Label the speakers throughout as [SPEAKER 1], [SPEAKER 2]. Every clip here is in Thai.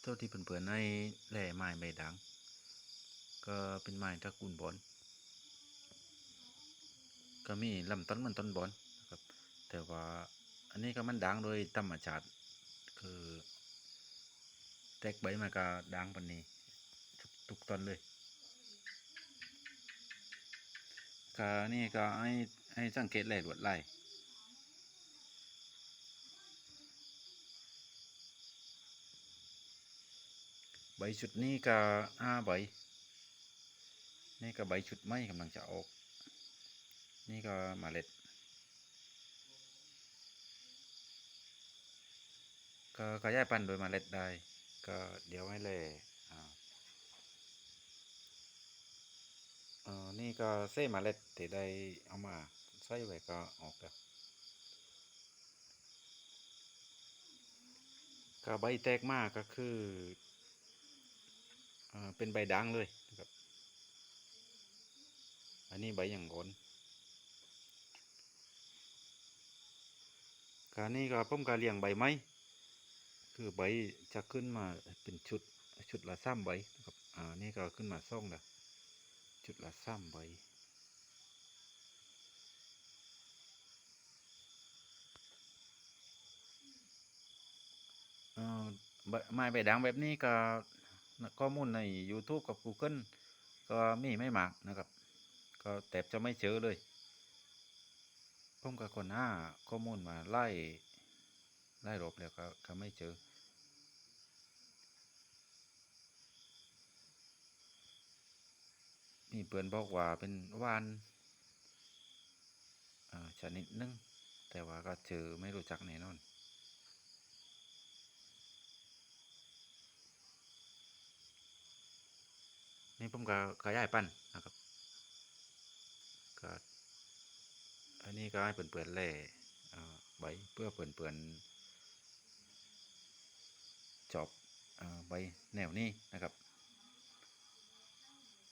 [SPEAKER 1] เท่าที่เพื่อนๆให้แหล่ไม้ใบดัง ก็เป็นไม้ตระกูลบอนก็มีลำต้นมันต้นบอนนะครับ แต่ว่าอันนี้ก็มันดังโดยธรรมชาติคือ แตกใบมันก็ดังปานนี้ ทุกทกต้นเลยก็นี่ก็ให้ให้สังเกตแหล่ลวดไล ใบชุดนี้ก็ห้าใบ นี่ก็ใบชุดไม้กำลังจะออก นี่ก็มาเล็ด ก็ขยายพันธุ์โดยมาเล็ดได้ ก็เดี๋ยวให้เลยอ่าออนี่ก็เส้เมล็ดที่ได้เอามาใส่ไว้ก็ออกแล้วก็ใบแตกมากก็คือ เป็นใบด่างเลยนะครับ อันนี้ใบอย่างงอนการนี้ก็ผมก็เลี้ยงใบไม้คือใบจะขึ้นมาเป็นชุดชุดละสามใบนะครับอ่านี่ก็ขึ้นมาซ่องละชุดละสามใบใบไม้ใบด่างแบบนี้ก็ ข้อมูลใน YouTube กับ Google ก็มีไม่มากนะครับ ก็แทบจะไม่เจอเลยผมกับคนหน้าข้อมูลมาไล่ไล่รบแล้วก็ก็ไม่เจอ มีเปือนบอกว่าเป็นว่านชนิดหนึง แต่ว่าก็เจอไม่รู้จักแน่นอน นี่ผมก็ขยายพันนะครับก็อันนี้ก็ให้เปื่อนๆแล่ใบเพื่อเปื่อนๆจอบใบแนวนี้นะครับ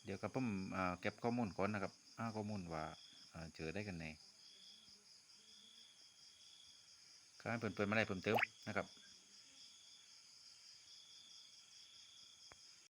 [SPEAKER 1] เดี๋ยวกับผมเอ่อเก็บข้อมูลก่อนนะครับข้อมูลว่าเจอได้กันไหนก็ให้เปื่อนๆมาได้เพิ่มเติมนะครับ